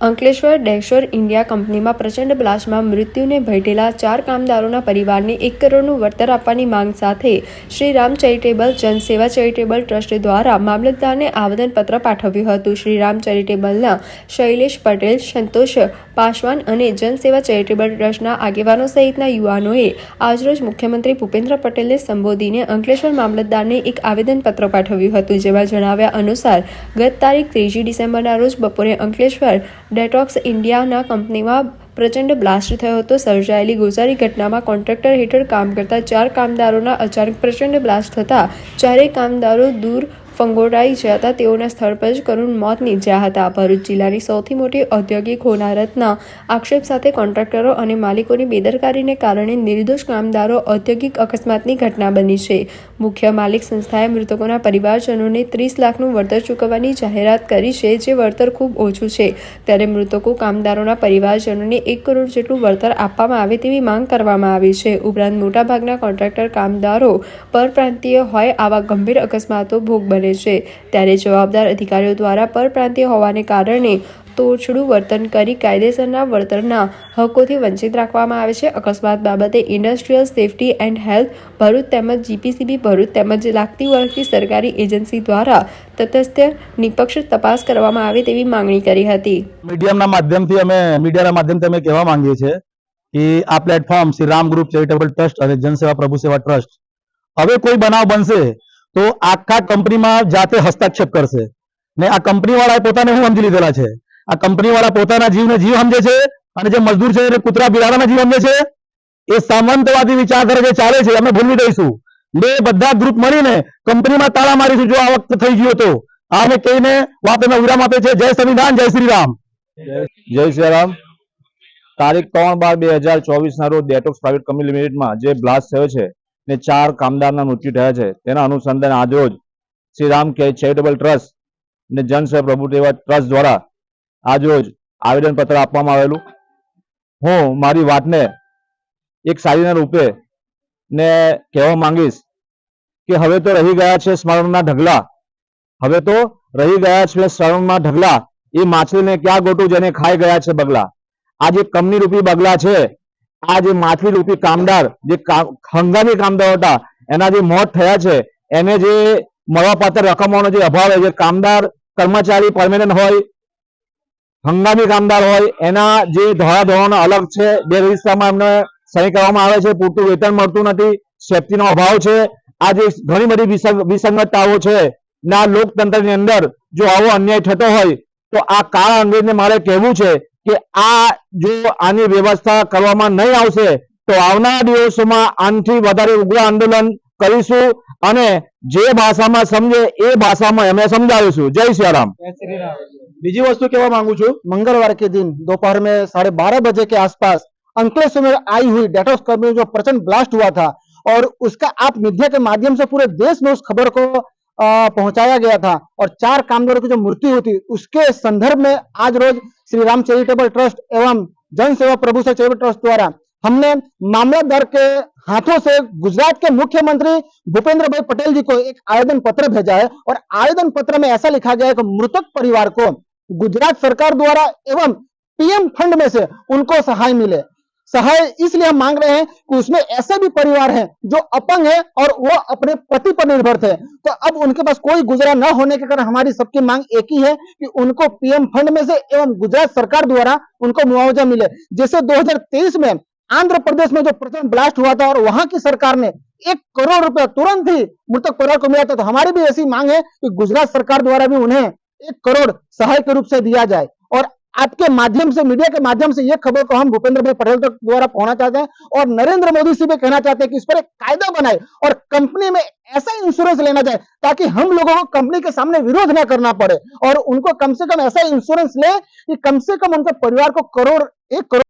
Ankleshwar ડેશોર India કંપનીમાં પ્રચંડ બ્લાસ્ટમાં મૃત્યુને ભેટેલા ચાર કામદારોના પરિવારને એક કરોડનું વળતર આપવાની માંગ સાથે Shri Ram charitable Jansewa charitable trust દ્વારા મામલતદારને આવેદનપત્ર પાઠવ્યું હતું. શ્રી રામ ચેરિટેબલના શૈલેષ પટેલ, સંતોષ પાસવાન અને જનસેવા ચેરિટેબલ ટ્રસ્ટના આગેવાનો સહિતના યુવાનોએ આજરોજ મુખ્યમંત્રી ભૂપેન્દ્ર પટેલને સંબોધીને અંકલેશ્વર મામલતદારને એક આવેદનપત્ર પાઠવ્યું હતું. જેમાં જણાવ્યા અનુસાર, ગત તારીખ ત્રીજી ડિસેમ્બરના રોજ બપોરે અંકલેશ્વર ડેટોક્સ ઇન્ડિયાના કંપનીમાં પ્રચંડ બ્લાસ્ટ થયો હતો. સર્જાયેલી ગોઝારી ઘટનામાં કોન્ટ્રાક્ટર હેઠળ કામ કરતા ચાર કામદારોના અચાનક પ્રચંડ બ્લાસ્ટ થતાં ચારેય કામદારો દૂર ફંગોળાઈ જતા તેઓના સ્થળ પર જ કરુણ મોત નીપજ્યા હતા. ભરૂચ જિલ્લાની સૌથી મોટી ઔદ્યોગિક હોનારતના આક્ષેપ સાથે કોન્ટ્રાક્ટરો અને માલિકોની બેદરકારીને કારણે નિર્દોષ કામદારો ઔદ્યોગિક અકસ્માતની ઘટના બની છે. મુખ્ય માલિક સંસ્થાએ મૃતકોના પરિવારજનોને ત્રીસ લાખનું વળતર ચૂકવવાની જાહેરાત કરી છે, જે વળતર ખૂબ ઓછું છે. ત્યારે મૃતકો કામદારોના પરિવારજનોને એક કરોડ જેટલું વળતર આપવામાં આવે તેવી માંગ કરવામાં આવી છે. ઉપરાંત મોટાભાગના કોન્ટ્રાક્ટર કામદારો પરપ્રાંતીય હોય આવા ગંભીર અકસ્માતો ભોગ બને છે. ત્યારે જવાબદાર અધિકારીઓ દ્વારા પરપ્રાંતિય હોવાને કારણે તોછડું વર્તન કરી કાયદેસરના વળતરના હકોથી વંચિત રાખવામાં આવે છે. અકસ્માત બાબતે industrial safety and health Bharuch તેમજ જીપીસીબી ભરૂચ તેમજ લાગતી વળગતી સરકારી એજન્સી દ્વારા તટસ્થ નિપક્ષ તપાસ કરવામાં આવે તેવી માંગણી કરી હતી. મીડિયાના માધ્યમથી અમે, મીડિયાના માધ્યમથી અમે કહેવા માંગીએ છીએ કે આ platform Shri Ram group charitable trust અને જનસેવા પ્રભુ સેવા ટ્રસ્ટ. હવે કોઈ બનાવ બનશે તો આખા કંપનીમાં જાતે હસ્તક્ષેપ કરશે. ને આ કંપની વાળાએ પોતાને શું સમજી લીધેલા છે? આ કંપની વાળા પોતાના જીવને જીવ સમજે છે? અને જે મજદૂર છે એને કૂતરા બિલાડાના જીવ સમજે છે? એ સામંતવાદી વિચારધારા જે ચાલે છે, અમે ભૂલી દઈશું બે બધા ગ્રુપ મળીને કંપનીમાં તાળા મારીશું. જો આ વખત થઈ ગયો તો આ અમે કહીને વાત એમાં વિરામ આપે છે જય સંવિધાન, જય શ્રી રામ. જય શ્રી રામ. તારીખ ત્રણ બાર બે હજાર ચોવીસ ના રોજ ડેટોક્સ પ્રાઇવેટ કંપની લિમિટેડમાં જે બ્લાસ્ટ થયો છે ને ચાર કામદારના મૃત્યુ થયા છે. તેના અનુસંધાને આજરોજ શ્રી રામ કે ચેરિટેબલ ટ્રસ્ટ ને જનસેવા પ્રભુ સેવા ટ્રસ્ટ દ્વારા આજરોજ આવેદનપત્ર આપવામાં આવેલું. હું મારી વાતને એક સારીના રૂપે ને કહેવા માંગીશ કે હવે તો રહી ગયા છે સ્મરણના ઢગલા. હવે તો રહી ગયા છે સ્મરણના ઢગલા. એ માછલીને ક્યાં ગોટું જેને ખાઈ ગયા છે બગલા. આ જે કમની રૂપી બગલા છે આ જે માછલી રૂપી કામદાર, જે હંગામી કામદાર હતા, એના જે મોત થયા છે, એને જે મળવાપાત્ર રકમોનો જે અભાવ જે કામદાર, કર્મચારી પરમેનન્ટ હોય, હંગામી કામદાર હોય, એના જે ધોરણો અલગ છે, બે રજિસ્ટરમાં એમને સહી કરવામાં આવે છે, પૂરતું વેતન મળતું નથી, સેફટીનો અભાવ છે, આ જે ઘણી બધી વિસંગતતાઓ છે, ના લોકતંત્રની અંદર જો આવો અન્યાય થતો હોય, તો આ કાળા અંગ્રેજને મારે કહેવું છે કે આ જો આની વ્યવસ્થા કરવામાં નહીં આવશે તો આવનારા દિવસોમાં આનાથી વધારે ઉગ્ર આંદોલન કરીશું અને જે ભાષામાં સમજે એ ભાષામાં અમે સમજાવીશું જય શ્રી રામ બીજી वस्तु કહેવા માંગુ છું मंगलवार के दिन दोपहर में साढ़े बारह बजे के आसपास अंकलेश्वर में आई हुई डेटोक्स कंपनी में जो प्रचंड ब्लास्ट हुआ था और उसका आप मीडिया के माध्यम से पूरे देश में उस खबर को अ, पहुँचाया गया था। और चार कामगारों की जो मृत्यु थी, उसके संदर्भ में आज रोज श्री राम चैरिटेबल ट्रस्ट एवं जन सेवा प्रभु चैरिटेबल ट्रस्ट द्वारा हमने मामलतदार के हाथों से गुजरात के मुख्यमंत्री भूपेंद्र भाई पटेल जी को एक आवेदन पत्र भेजा है। और आवेदन पत्र में ऐसा लिखा गया है कि मृतक परिवार को गुजरात सरकार द्वारा एवं पीएम फंड में से उनको सहाय मिले। सहाय इसलिए हम मांग रहे हैं कि उसमें ऐसे भी परिवार हैं जो अपंग है और वो अपने पति पर निर्भर थे। तो अब उनके पास कोई गुजरा न होने के कारण हमारी सबकी मांग एक ही है कि उनको पीएम फंड में से एवं गुजरात सरकार द्वारा उनको मुआवजा मिले जैसे 2023 में आंध्र प्रदेश में जो प्रचंड ब्लास्ट हुआ था और वहाँ की सरकार ने एक करोड़ रुपया तुरंत ही मृतक परिवार को मिला था। तो हमारी भी ऐसी मांग है कि गुजरात सरकार द्वारा भी उन्हें एक करोड़ सहाय के रूप से दिया जाए। और आपके माध्यम से, मीडिया के माध्यम से ये खबर को हम भूपेंद्र भाई पटेल तक द्वारा पहुँचना चाहते हैं और नरेंद्र मोदी से भी कहना चाहते हैं कि इस पर एक कायदा बनाए और कंपनी में ऐसा इंश्योरेंस लेना चाहे ताकि हम लोगों को कंपनी के सामने विरोध ना करना पड़े और उनको कम से कम ऐसा इंश्योरेंस ले कि कम से कम उनके परिवार को करोड़, एक करोड़